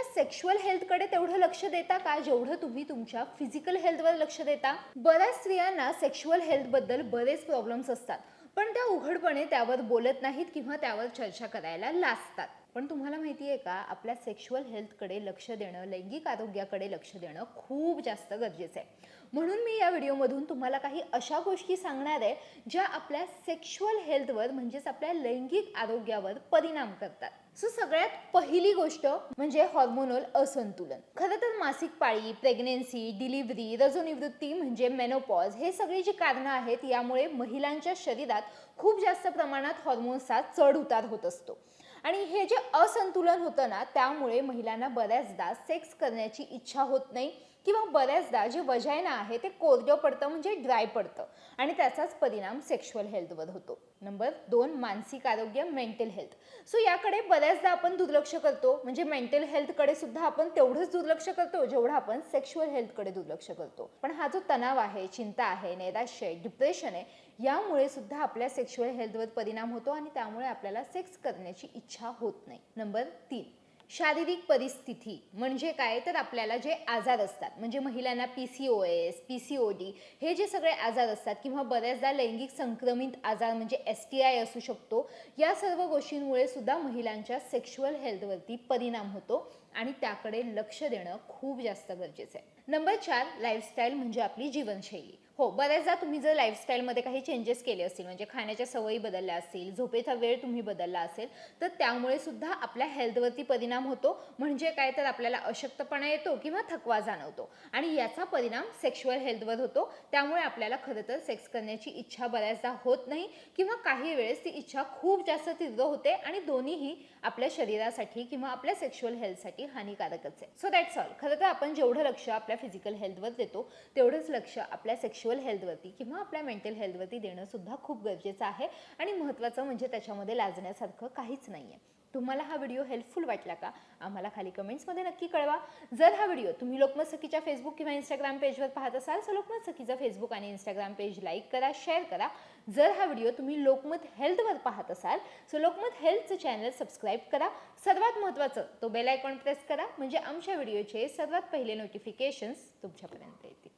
तुमच्या सेक्शुअल हेल्थकडे तेवढं लक्ष देता का? जेवढं तुम्ही तुमच्या फिजिकल हेल्थवर लक्ष देता. बऱ्याच स्त्रियांना सेक्शुअल हेल्थबद्दल बरेच प्रॉब्लेम्स असतात. पण त्या उघडपणे त्यावर बोलत नाहीत किंवा त्यावर चर्चा करायला लाजतात. पण तुम्हाला माहिती आहे का? आपल्या सेक्शुअल हेल्थकडे लक्ष देणं लैंगिक आरोग्याकडे लक्ष देणं खूप जास्त गरजेचं आहे. म्हणून मी या व्हिडिओमधून तुम्हाला काही अशा गोष्टी सांगणार आहे ज्या आपल्या सेक्शुअल हेल्थवर म्हणजेच आपल्या लैंगिक आरोग्यावर परिणाम करतात. सो सगळ्यात पहिली गोष्ट म्हणजे हॉर्मोनल असंतुलन. खरं तर मासिक पाळी प्रेग्नेन्सी डिलिव्हरी रजोनिवृत्ती म्हणजे मेनोपॉज हे सगळी जी कारणं आहेत यामुळे महिलांच्या शरीरात खूप जास्त प्रमाणात हॉर्मोन्सचा चढ उतार होत असतो. आणि हे जे असंतुलन होतं ना त्यामुळे महिलांना बऱ्याचदा सेक्स करण्याची इच्छा होत नाही किंवा बऱ्याचदा जे वजायना आहे ते कोरडं पडतं म्हणजे ड्राय पडतं आणि त्याचाच परिणाम सेक्शुअल हेल्थवर होतो. नंबर दोन मानसिक आरोग्य मेंटल हेल्थ सो याकडे बऱ्याचदा आपण दुर्लक्ष करतो. म्हणजे मेंटल हेल्थकडे सुद्धा आपण तेवढंच दुर्लक्ष करतो जेवढं आपण सेक्शुअल हेल्थकडे दुर्लक्ष करतो. पण हा जो तणाव आहे चिंता आहे नैराश्य आहे डिप्रेशन आहे यामुळे सुद्धा आपल्या सेक्शुअल हेल्थवर परिणाम होतो आणि त्यामुळे आपल्याला सेक्स करण्याची इच्छा होत नाही. नंबर तीन शारीरिक परिस्थिती म्हणजे काय? तर आपल्याला जे आजार असतात म्हणजे महिलांना P C O S P C O D हे जे सगळे आजार असतात किंवा बऱ्याचदा लैंगिक संक्रमित आजार म्हणजे एस टी आय असू शकतो या सर्व गोष्टींमुळे सुद्धा महिलांच्या सेक्शुअल हेल्थवरती परिणाम होतो आणि त्याकडे लक्ष देणं खूप जास्त गरजेचं आहे. नंबर चार लाईफस्टाईल म्हणजे आपली जीवनशैली. हो बऱ्याचदा तुम्ही जर लाईफस्टाईलमध्ये काही चेंजेस केले असतील म्हणजे खाण्याच्या सवयी बदलल्या असतील झोपेचा वेळ तुम्ही बदलला असेल तर त्यामुळे सुद्धा आपल्या हेल्थवरती परिणाम होतो. म्हणजे काय तर आपल्याला अशक्तपणा येतो किंवा थकवा जाणवतो. आणि याचा परिणाम सेक्शुअल हेल्थवर होतो. त्यामुळे आपल्याला खरं तर सेक्स करण्याची इच्छा बऱ्याचदा होत नाही किंवा काही वेळेस ती इच्छा खूप जास्त तीव्र होते आणि दोन्हीही आपल्या शरीरासाठी किंवा आपल्या सेक्शुअल हेल्थसाठी हानिकारकच आहे. सो दॅट्स ऑल खरं तर आपण जेवढं लक्ष आपल्या फिजिकल हेल्थवर देतो तेवढंच लक्ष आपल्या सेक्शुअल हेल्थवरती किंवा आपल्या मेंटल हेल्थवरती देणं सुद्धा खूप गरजेचं आहे. आणि महत्त्वाचं म्हणजे त्याच्यामध्ये लाजण्यासारखं काहीच नाही आहे तुम्हाला हा व्हिडिओ हेल्पफुल वाटला का? आम्हाला खाली कमेंट्समध्ये नक्की कळवा. जर हा व्हिडिओ तुम्ही लोकमत सखीच्या फेसबुक किंवा इंस्टाग्राम पेजवर पाहत असाल तर लोकमत सखीचा फेसबुक आणि इंस्टाग्राम पेज लाईक करा शेअर करा. जर हा व्हिडिओ तुम्ही लोकमत हेल्थवर पाहत असाल सो लोकमत हेल्थचं चॅनल सबस्क्राईब करा. सर्वात महत्त्वाचं तो बेल आयकॉन प्रेस करा. म्हणजे आमच्या व्हिडिओचे सर्वात पहिले नोटिफिकेशन्स तुमच्यापर्यंत येतील.